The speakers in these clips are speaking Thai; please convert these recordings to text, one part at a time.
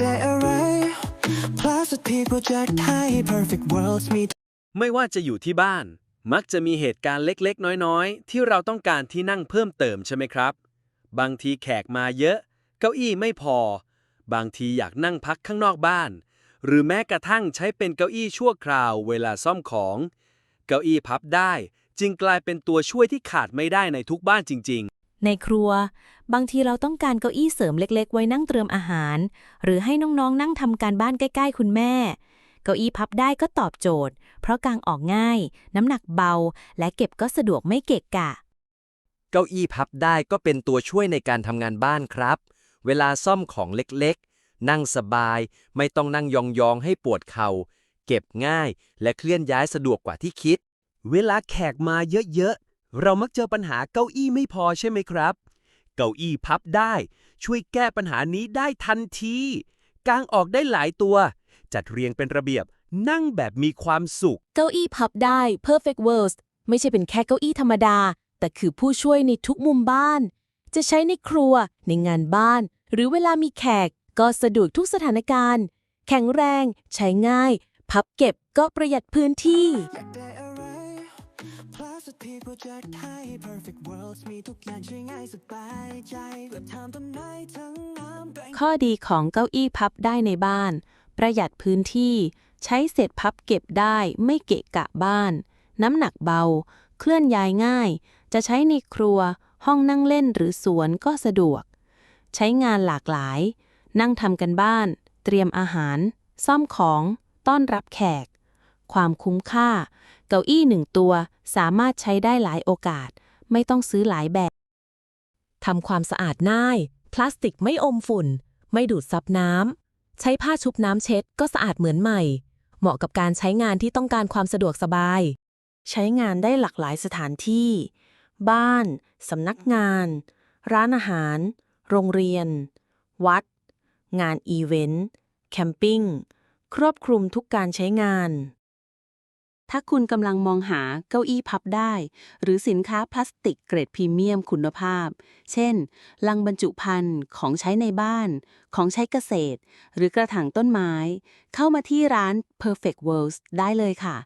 ได้อะไร Plastic people จะให้ perfect worlds มีไม่ว่าจะอยู่ที่บ้าน มักจะมีเหตุการณ์เล็กๆ น้อยๆ ที่เราต้องการที่นั่งเพิ่มเติมใช่ไหมครับ บางทีแขกมาเยอะ เก้าอี้ไม่พอ บางทีอยากนั่งพักข้างนอกบ้าน หรือแม้กระทั่งใช้เป็นเก้าอี้ชั่วคราวเวลาซ่อมของ เก้าอี้พับได้จึงกลายเป็นตัวช่วยที่ขาดไม่ได้ในทุกบ้านจริง ในครัว บางทีเราต้องการเก้าอี้เสริมเล็ก ๆ ไว้นั่งเตรียมอาหาร หรือให้น้องๆ นั่งทำการบ้านใกล้ ๆ คุณแม่ เก้าอี้พับได้ก็ตอบโจทย์ เพราะกางออกง่าย น้ำหนักเบา และเก็บก็สะดวกไม่เกะกะ เก้าอี้พับได้ก็เป็นตัวช่วยในการทำงานบ้านครับ เวลาซ่อมของเล็กๆ นั่งสบาย ไม่ต้องนั่งยองๆให้ปวดเข่าเก็บง่าย และเคลื่อนย้ายสะดวกกว่าที่คิด เวลาแขกมาเยอะๆ เรามักเจอปัญหาเก้าอี้ไม่พอใช่ไหมครับ เก้าอี้พับได้ ช่วยแก้ปัญหานี้ได้ทันทีกางออกได้หลายตัว จัดเรียงเป็นระเบียบ นั่งแบบมีความสุข เก้าอี้พับได้ Perfect Worlds ไม่ใช่เป็นแค่เก้าอี้ธรรมดา แต่คือผู้ช่วยในทุกมุมบ้าน จะใช้ในครัว ในงานบ้าน หรือเวลามีแขก ก็สะดวกทุกสถานการณ์ แข็งแรง ใช้ง่าย พับเก็บก็ประหยัดพื้นที่ people จะให้ perfect worlds มีทุกอย่างใช้ง่ายสบายใจเพื่อทำต้นไม้ทั้งน้ำแปลงข้อดีของเก้าอี้พับได้ในบ้าน ประหยัดพื้นที่ ใช้เศษพับเก็บได้ไม่เกะกะบ้าน น้ำหนักเบา เคลื่อนย้ายง่าย จะใช้ในครัว ห้องนั่งเล่นหรือสวนก็สะดวก ใช้งานหลากหลาย นั่งทำกันบ้าน เตรียมอาหาร ซ่อมของ ต้อนรับแขก ความคุ้มค่า เก้าอี้หนึ่งตัวสามารถใช้ได้หลายโอกาส ไม่ต้องซื้อหลายแบบทำความสะอาดง่าย พลาสติกไม่อมฝุ่น ไม่ดูดซับน้ำ ใช้ผ้าชุบน้ำเช็ดก็สะอาดเหมือนใหม่ เหมาะกับการใช้งานที่ต้องการความสะดวกสบาย ใช้งานได้หลากหลายสถานที่ บ้าน สำนักงาน ร้านอาหาร โรงเรียน วัด งานอีเวนต์ แคมปิ้ง ครอบคลุมทุกการใช้งาน ถ้าคุณกำลังมองหาเก้าอี้พับได้ หรือสินค้าพลาสติกเกรดพรีเมียมคุณภาพ เช่น ลังบรรจุภัณฑ์ของใช้ในบ้าน ของใช้เกษตร หรือกระถางต้นไม้ เข้ามาที่ร้าน Perfect Worlds ได้เลยค่ะ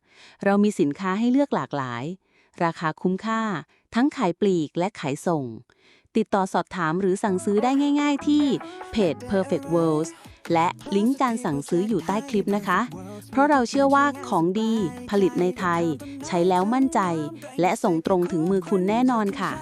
เรามีสินค้าให้เลือกหลากหลาย ราคาคุ้มค่า ทั้งขายปลีกและขายส่ง ติดต่อสอบถามหรือสั่งซื้อได้ง่าย ๆ ที่เพจ Perfect Worlds และลิงก์การสั่งซื้ออยู่ใต้คลิปนะคะ เพราะเราเชื่อว่าของดีผลิตในไทย ใช้แล้วมั่นใจ และส่งตรงถึงมือคุณแน่นอนค่ะ